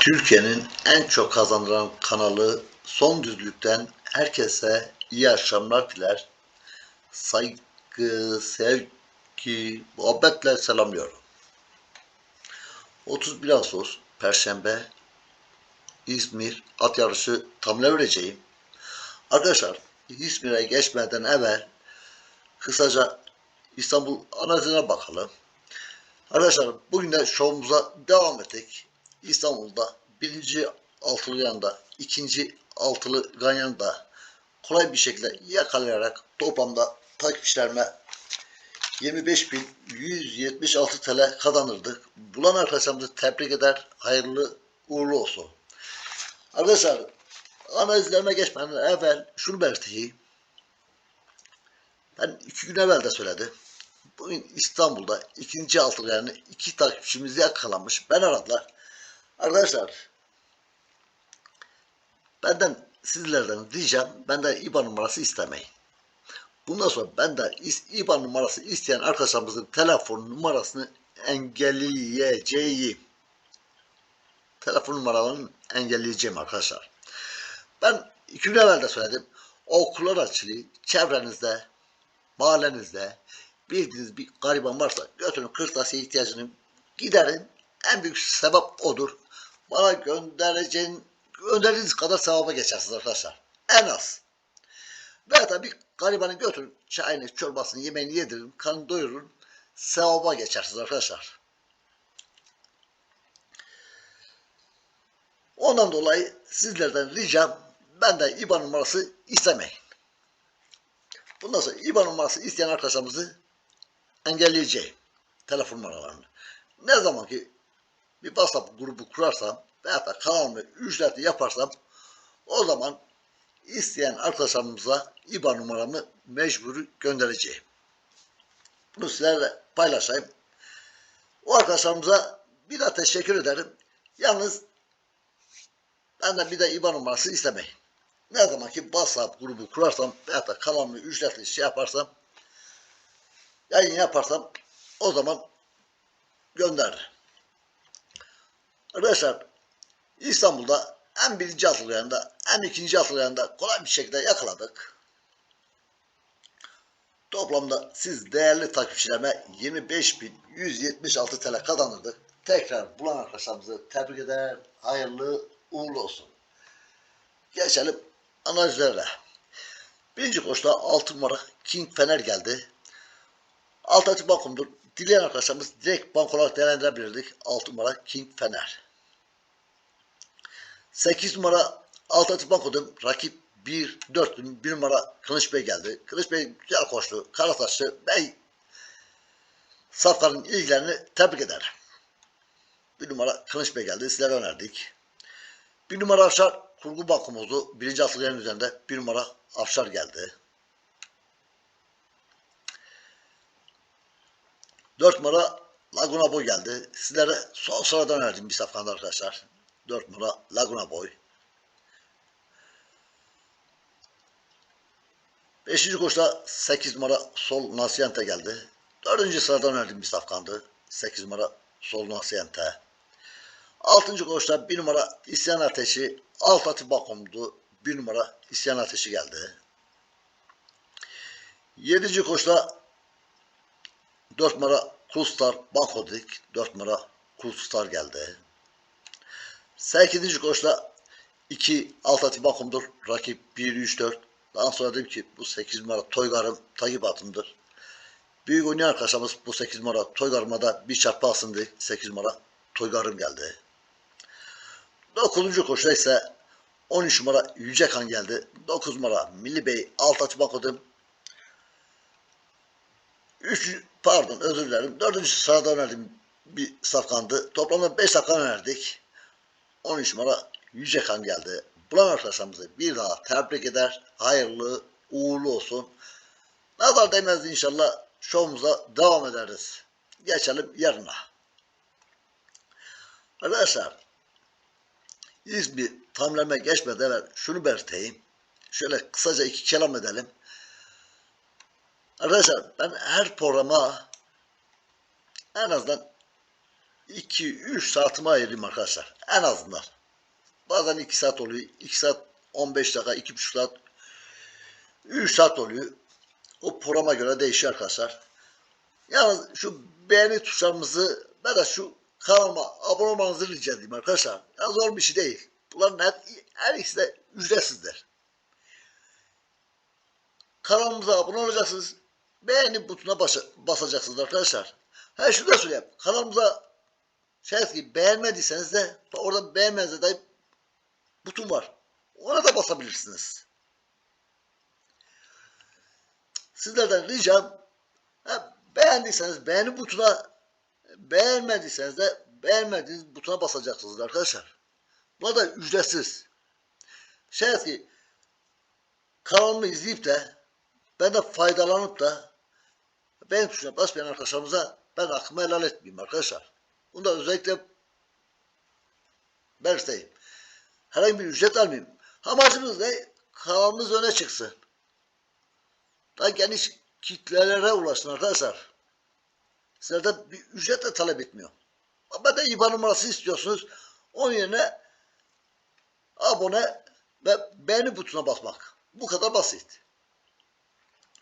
Türkiye'nin en çok kazandıran kanalı Son Düzlük'ten herkese iyi akşamlar diler. Saygı, sevgi, muhabbetle selamlıyorum. 31 Ağustos Perşembe İzmir at yarışı tamla vereceğim. Arkadaşlar İzmir'e geçmeden evvel kısaca İstanbul analizine bakalım. Arkadaşlar bugün de şovumuza devam ettik. İstanbul'da birinci altılı yanda, ikinci altılı ganyanda kolay bir şekilde yakalayarak toplamda takipçilerime 25.176 TL kazanırdık. Bulan arkadaşlarımızı tebrik eder. Hayırlı uğurlu olsun. Arkadaşlar analizlerime geçmeden evvel şunu belirteyim. Ben iki gün evvel de söyledim. Bugün İstanbul'da ikinci altılı yani iki takipçimiz yakalanmış. Ben aradılar. Arkadaşlar benden sizlerden diyeceğim benden IBAN numarası istemeyin. Bundan sonra benden IBAN numarası isteyen arkadaşlarımızın telefon numarasını engelleyeceğim. Telefon numaralarını engelleyeceğim arkadaşlar. Ben iki gün evvel de söyledim. Okullar açılıyor. Çevrenizde, mahallenizde bildiğiniz bir gariban varsa götürün kırtasiye ihtiyacını giderin. En büyük sebep odur. Bana göndereceğin gönderdiğiniz kadar sevaba geçersiniz arkadaşlar. En az. Veya da bir garibanı götürün. Çayını, çorbasını, yemeğini yedirin. Kan doyurun. Sevaba geçersiniz arkadaşlar. Ondan dolayı sizlerden ricam benden IBAN numarası istemeyin. Bundan sonra IBAN numarası isteyen arkadaşlarımızı engelleyeceğim. Telefon numaralarını. Ne zaman ki bir WhatsApp grubu kurarsam veya da kanalımı ücretli yaparsam o zaman isteyen arkadaşlarımıza IBAN numaramı mecburi göndereceğim. Bunu sizlerle paylaşayım. O arkadaşlarımıza bir daha teşekkür ederim. Yalnız benden bir de IBAN numarası istemeyin. Ne zaman ki WhatsApp grubu kurarsam veya da kanalımı ücretli şey yaparsam yayın yaparsam o zaman gönder. Arkadaşlar İstanbul'da hem birinci atılıyanda hem ikinci atılıyanda kolay bir şekilde yakaladık. Toplamda siz değerli takipçilerime 25.176 TL kazanırdık. Tekrar bulan arkadaşlarımızı tebrik eder. Hayırlı uğurlu olsun. Geçelim analizlere. Birinci koşuda 6 numara King Fener geldi. Alternatif bankumdur. Dileyen arkadaşlarımız direkt bank olarak değerlendirebilirdik. 6 numara King Fener. 8 numara alternatif bankodum. Rakip 1, 4 1 numara Kılıç Bey geldi. Kılıç Bey güzel koştu. Karataşlı Bey safların ilgilerini tebrik eder. Bir numara Kılıç Bey geldi. Sizlere önerdik. Bir numara Afşar kurgu bankumuzdu. Birinci atılığın üzerinde bir numara Afşar geldi. 4 numara Laguna Boy geldi. Sizlere son sıradan verdim bir safkanda arkadaşlar. 4 numara Laguna Boy. 5. koşta 8 numara Sol Nasyente geldi. 4. sıradan verdim bir safkandı. 8 numara Sol Nasyente. 6. koşta 1 numara İsyan Ateşi alt atı bakumdu. 1 numara İsyan Ateşi geldi. 7. koşta 4 numara Kulstar Bankodik 4 numara Kulstar geldi. 8. koşta 2 Altati Bakum'dur. Rakip 1 3 4. Daha sonra dedim ki bu 8 numara Toygar'ım takip atımdır. Büyük oynayan arkadaşlarımız bu 8 numara Toygar'ıma da bir çarpı alsın diye 8 numara Toygar'ım geldi. 9. koşuda ise 13 numara Yücekan geldi. 9 numara Milli Bey Altati Bakum'dur. 3 pardon özür dilerim. 4. sırada önerdim bir safkandı. Toplamda 5 safkan önerdik. 13 numara Yücekan geldi. Bulan arkadaşlarımızı bir daha tebrik eder. Hayırlı, uğurlu olsun. Nazar değmez inşallah şovumuza devam ederiz. Geçelim yarına. Arkadaşlar İzmir tamleme geçmeden şunu belirteyim. Şöyle kısaca iki kelam edelim. Arkadaşlar ben her programa en azından 2-3 saatime ayırayım arkadaşlar. En azından. Bazen 2 saat oluyor. 2 saat 15 dakika, 2,5 saat 3 saat oluyor. O programa göre değişiyor arkadaşlar. Yalnız şu beğeni tuşlarımızı ve de şu kanalıma abone olmanızı rica edeyim arkadaşlar. Ya zor bir şey değil. Bunların her, her ikisi de ücretsizdir. Kanalımıza abone olacaksınız. Beğeni butonuna basa- basacaksınız arkadaşlar. Ha şunu da söyleyeyim. Kanalımıza şayet ki beğenmediyseniz de orada beğenmenize de buton var. Ona da basabilirsiniz. Sizlerden ricam ha, beğendiyseniz beğeni butuna beğenmediyseniz de beğenmediğiniz butona basacaksınız arkadaşlar. Bu da ücretsiz. Şayet ki kanalımı izleyip de ben de faydalanıp da beğen tuşuna basmayan arkadaşlarımıza ben hakkımı helal etmeyeyim arkadaşlar. Bunu da özellikle belirteyim. Herhangi bir ücret almayayım. Amacımız ne? Kanalımız öne çıksın. Daha geniş kitlelere ulaşsın arkadaşlar. Sizlerden bir ücret de talep etmiyor. Ama de IBAN numarası istiyorsunuz. Onun yerine abone ve beğeni butonuna basmak. Bu kadar basit.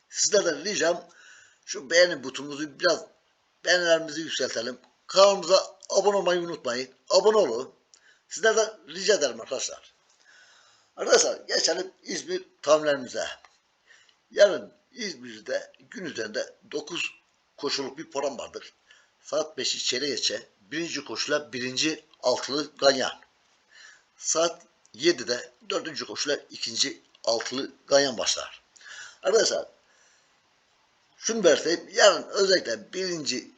Sizlerden ricam şu beğeni butonumuzu biraz beğenilerimizi yükseltelim. Kanalımıza abone olmayı unutmayın. Abone olun. Sizlerden rica ederim arkadaşlar. Arkadaşlar geçelim İzmir tahminlerimize. Yarın İzmir'de gün üzerinde 9 koşuluk bir program vardır. Saat 5'i çeyrek geçe birinci koşula birinci altılı ganyan. Saat 7'de dördüncü koşula ikinci altılı ganyan başlar. Arkadaşlar şunu belirteyim. Yarın özellikle birinci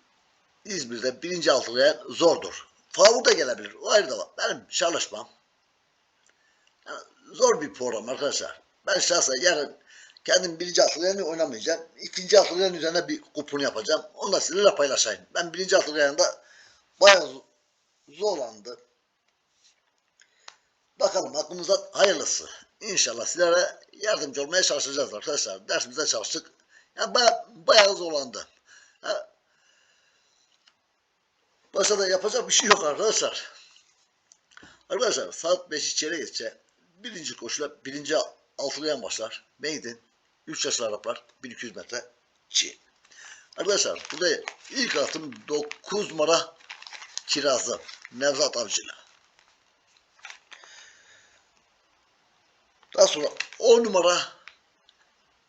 İzmir'de birinci altılı ganyan zordur. Favur da gelebilir. O ayrı da var. Benim çalışmam. Yani zor bir program arkadaşlar. Ben şahsen yarın kendim birinci atlıyanı oynamayacağım. İkinci atlıyanın üzerine bir kupon yapacağım. Onu da sizinle paylaşayım. Ben birinci atlıyanında bayağı zo- zorlandı. Bakalım aklımızda hayırlısı. İnşallah sizlere yardımcı olmaya çalışacağız arkadaşlar. Dersimize çalıştık. Yani bayağı, bayağı zorlandı. Ha, Başka da yapacak bir şey yok arkadaşlar. Arkadaşlar saat 5 içeri geçe birinci koşula birinci altılayan başlar. Maiden 3 yaşlı Araplar 1200 metre çi. Arkadaşlar burada ilk atım 9 numara kirazı Nevzat Avcı'yla. Daha sonra 10 numara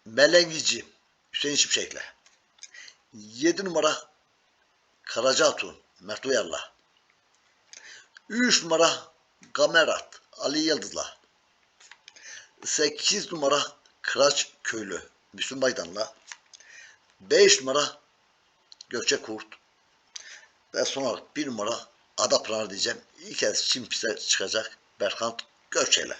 Melengici Hüseyin Şimşek'le. 7 numara Karaca Hatun Mert Uyar'la. 3 numara Gamerat Ali Yıldız'la. 8 numara Kıraç Köylü Müslüm Baydan'la. 5 numara Gökçe Kurt. Ve son olarak 1 numara Ada Pınar diyeceğim. İlk kez piste çıkacak Berkant Gökçe'yle.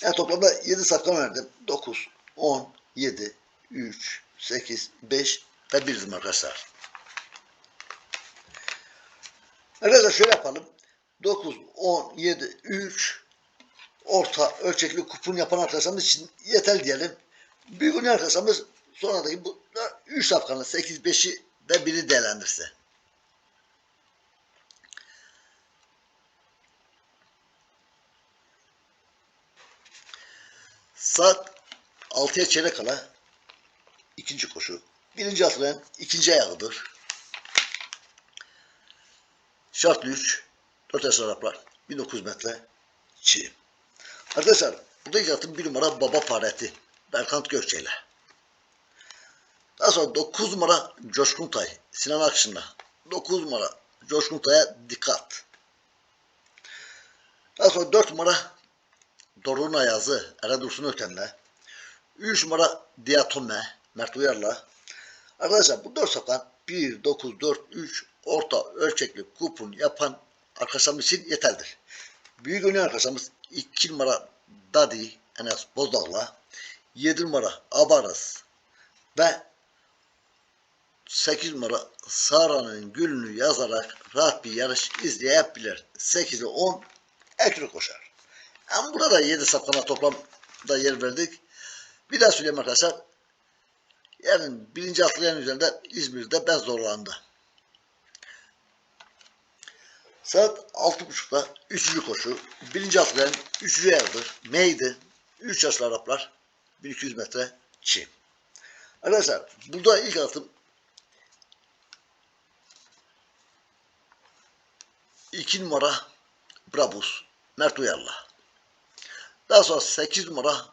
Yani toplamda 7 safkan verdim. 9, 10, 7, 3, 8, 5 ve 1 arkadaşlar. Arkadaşlar şöyle yapalım. 9, 10, 7, 3 orta ölçekli kupon yapan arkadaşlarımız için yeter diyelim. Büyük oynayan arkadaşlarımız sonradaki bu 3 safkanın 8, 5'i ve 1'i değerlendirse. Saat 6'ya çeyrek kala ikinci koşu. Birinci atlayan ikinci ayağıdır. Şartlı 3. 4 yaş Araplar. 1900 metre çiğ. Arkadaşlar burada yatım bir numara Baba Pareti. Berkant Gökçe'yle. Daha sonra 9 numara Coşkun Tay. Sinan Akşın'la. 9 numara Coşkun Tay'a dikkat. Daha sonra 4 numara Doruk'un Ayazı Eren Dursun Öten'le. 3 numara Diatome Mert Uyar'la. Arkadaşlar bu 4 sakan 1, 9, 4, 3 orta ölçekli kupon yapan arkadaşlarımız için yeterlidir. Büyük oynayan arkadaşlarımız 2 numara Dadi Enes Bozdağ'la 7 numara Abarız ve 8 numara Sara'nın gülünü yazarak rahat bir yarış izleyebilir. 8'e 10 ekri koşar. Ama burada da 7 safkana toplamda yer verdik. Bir daha söyleyeyim arkadaşlar. Yarın birinci atlayan üzerinde İzmir'de ben zorlandı. Saat 6.30'da 3. koşu. 1. atlayan 3. yardır. Meydi. 3 yaşlı Araplar. 1200 metre çim. Arkadaşlar burada ilk atım 2 numara Brabus Mert Uyar'la. Daha sonra 8 numara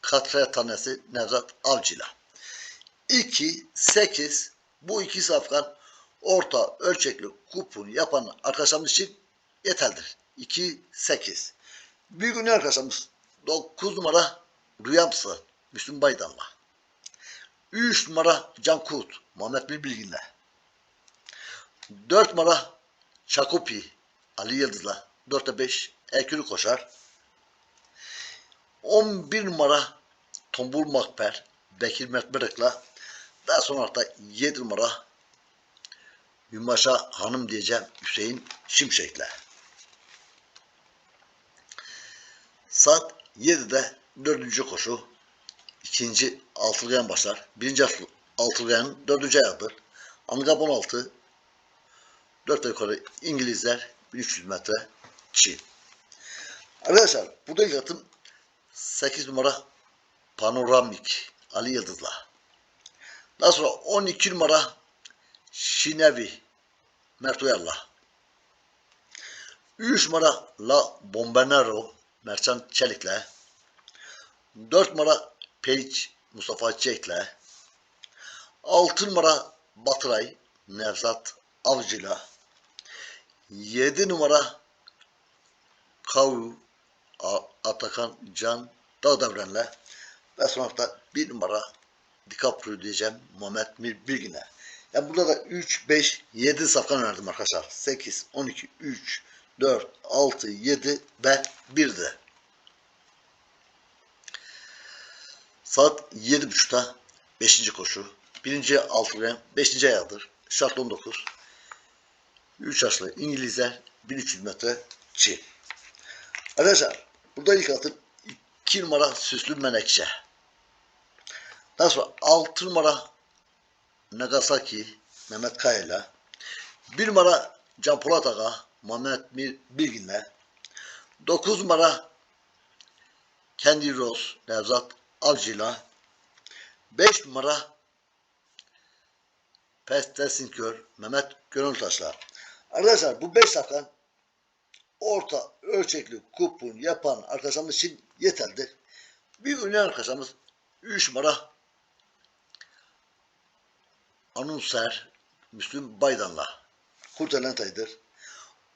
Katre tanesi Nevzat Avcı'yla. 2, 8 bu iki safkan orta ölçekli kupon yapan arkadaşlarımız için yeterlidir. 2, 8. Bir gün arkadaşlarımız 9 numara Rüyamsı Müslüm Baydan'la. 3 numara Can Kut Muhammed Bilbilgin'le. 4 numara Çakupi Ali Yıldız'la 4'te 5 Erkülü koşar. 11 numara Tombul Makber Bekir Mert Mırık'la daha sonra da 7 numara Yumaşa Hanım diyeceğim Hüseyin Şimşek'le. Saat 7'de dördüncü koşu. ikinci altılgayan başlar. Birinci altı- altılgayanın dördüncü ayağıdır. Angab 16 4 ve yukarı İngilizler 1300 metre Çin. Arkadaşlar burada ilk atım 8 numara Panoramik Ali Yıldız'la. Daha sonra 12 numara Şinevi Mert Uyar'la. 3 numara La Bombenero Mercan Çelik'le. 4 numara Page Mustafa Çek'le. 6 numara Batıray Nevzat Avcı'la. 7 numara Kavu Atakan Can Dağdevren'le ve sonra da 1 numara DiCaprio diyeceğim Muhammed Bilgin'e. Yani burada da 3, 5, 7 safkan önerdim arkadaşlar. 8, 12, 3, 4, 6, 7 ve 1'de. Saat 7.30'da 5. koşu. 1. altıgen 5. ayağıdır. Şart 19. 3 yaşlı İngilizler 1300 metre çi. Arkadaşlar burada ilk atım 2 numara Süslü Menekşe. Daha sonra 6 numara Nagasaki Mehmet Kaya'yla. 1 numara Can Polat Aga Mehmet Bilgin'le. 9 numara Kendi Rose Nevzat Avcı'yla. 5 numara Pestesinkör Mehmet Gönültaş'la. Arkadaşlar bu 5 safkan orta ölçekli kupon yapan arkadaşlarımız için yeterlidir. Bir ünlü arkadaşlarımız 3 numara Anunser Müslüm Baydan'la kurtarılan tayıdır.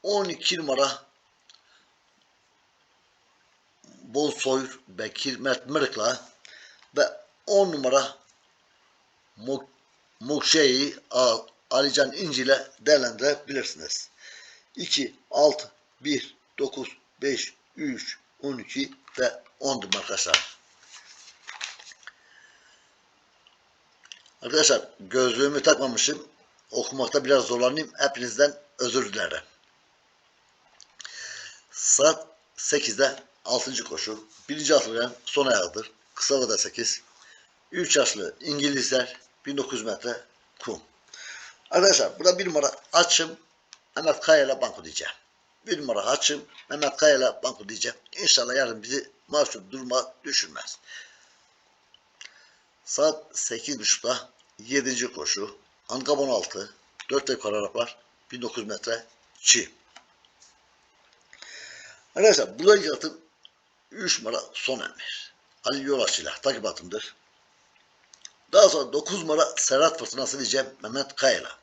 12 numara Bolsoy Bekir Mert Mırık'la ve 10 numara Mok Mokşe'yi Al- Alican İnci ile değerlendirebilirsiniz. 2, 6, 1, 9, 5, 3, 12 ve 10 arkadaşlar. Arkadaşlar gözlüğümü takmamışım. Okumakta biraz zorlanayım. Hepinizden özür dilerim. Saat 8'de 6. koşu. 1. atlayan son ayağıdır. Kısa vada 8. 3 yaşlı İngilizler 1900 metre kum. Arkadaşlar burada bir numara açım. Mehmet Kaya banko diyeceğim. Bir numara açım. Mehmet Kaya banko diyeceğim. İnşallah yarın bizi mahcup duruma düşürmez. Saat 8.30'da 7. koşu. Ankab 16. 4 ve yukarı Araplar. 1900 metre çi. Arkadaşlar burada ilk atım 3 numara son emir. Ali Yolaç'ıyla takip atımdır. Daha sonra 9 numara Serhat Fırtınası diyeceğim Mehmet Kaya'yla.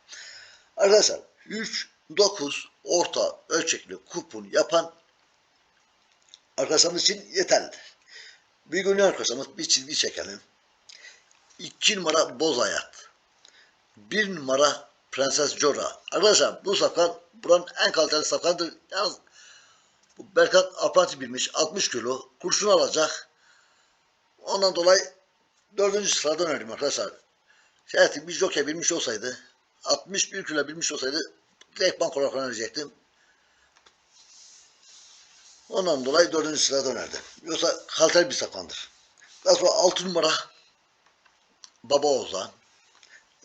Arkadaşlar 3, 9 orta ölçekli kupon yapan arkadaşlarımız için yeterlidir. Bir gün arkadaşlarımız bir çizgi çekelim. 2 numara Boz Hayat. 1 numara Prenses Jora. Arkadaşlar bu safkan buranın en kaliteli safkandır. Yalnız bu Berkan Apranti bilmiş 60 kilo kurşun alacak. Ondan dolayı dördüncü sıradan önerim arkadaşlar. Şayet bir jockey bilmiş olsaydı 61 kilo bilmiş olsaydı direkt bank olarak önerecektim. Ondan dolayı dördüncü sırada önerdim. Yoksa kaliteli bir safkandır. Daha sonra 6 numara Baba Ozan,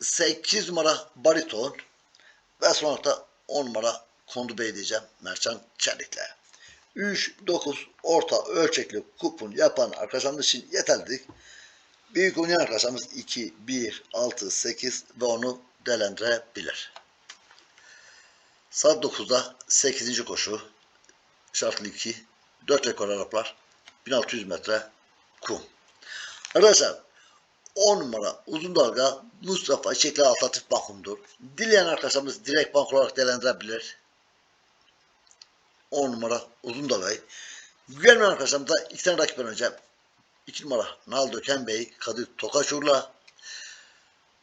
8 numara Bariton ve sonra da 10 numara Kondu Bey diyeceğim. Merçan Çelik'le. 3-9 orta ölçekli kupon yapan arkadaşlarımız için yeterlidir. Büyük oynayan arkadaşlarımız 2, 1, 6, 8 ve onu değerlendirebilir. Saat 9'da 8. koşu şartlı 2 4 rekor Araplar 1600 metre kum. Arkadaşlar 10 numara uzun dalga Mustafa Çiçekli Alternatif Bankum'dur. Dileyen arkadaşlarımız direkt bank olarak değerlendirebilir. 10 numara uzun dalgayı. Güvenmeyen arkadaşlarımız da iki tane rakip önce 2 numara Naldo Ken Bey, Kadir Tokaçur'la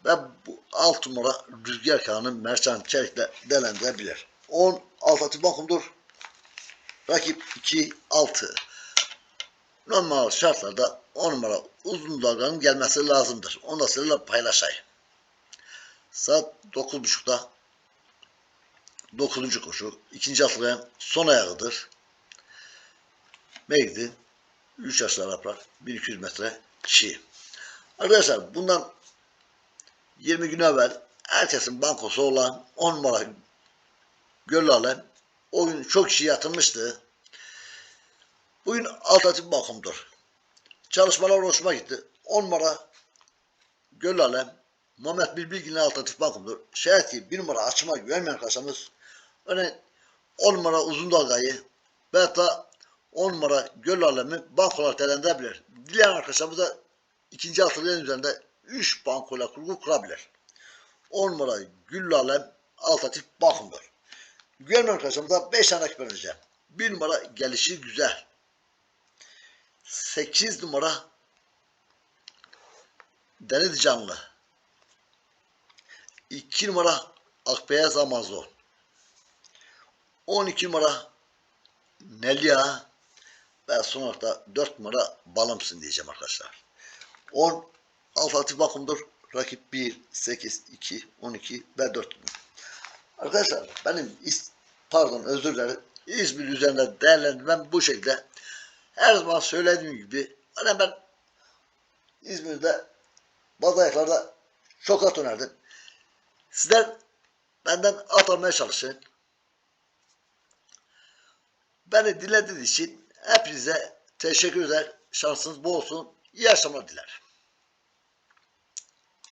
ve bu 6 numara Rüzgar Kağan'ın Merçan Çelik'le değerlendirebilir. 10 Alternatif Bankum'dur. Rakip 2 6. Normal şartlarda 10 numara uzun dalganın gelmesi lazımdır. Onu da sizinle paylaşayım. Saat 9.30'da 9. koşu. ikinci atlayan son ayağıdır. Meydi 3 yaşlı Araplar 1200 metre çiğ. Arkadaşlar bundan 20 gün evvel herkesin bankosu olan 10 numara Göl Alem o gün çok kişi yatırmıştı. Bugün alternatif bakımdır. Çalışmalar hoşuma gitti. 10 numara Göl Alem Mehmet Bilbilgin'in alternatif bakımdır. Şayet ki bir numara açıma güvenmeyen arkadaşlarımız örneğin 10 numara uzun dalgayı ve hatta 10 numara Göl Alemi bank olarak değerlendirebilir. Dileyen arkadaşlarımız da ikinci altılığın üzerinde 3 bankoyla kurgu kurabilir. 10 numara Gül alternatif bakımdır. Güvenmeyen arkadaşlarımıza 5 tane rakip vereceğim. 1 numara gelişi güzel. 8 numara Deniz Canlı. 2 numara Akbeyaz Amazon. 12 numara Nelia ve son olarak da 4 numara Balımsın diyeceğim arkadaşlar. 10 alternatif bakımdır. Rakip 1, 8, 2, 12 ve 4. Arkadaşlar benim pardon özür dilerim. İzmir üzerinde değerlendirmem bu şekilde. Her zaman söylediğim gibi hani ben İzmir'de bazı ayaklarda çok at önerdim. Sizler benden at almaya çalışın. Beni dinlediğiniz için hepinize teşekkür eder. Şansınız bol olsun. İyi akşamlar dilerim.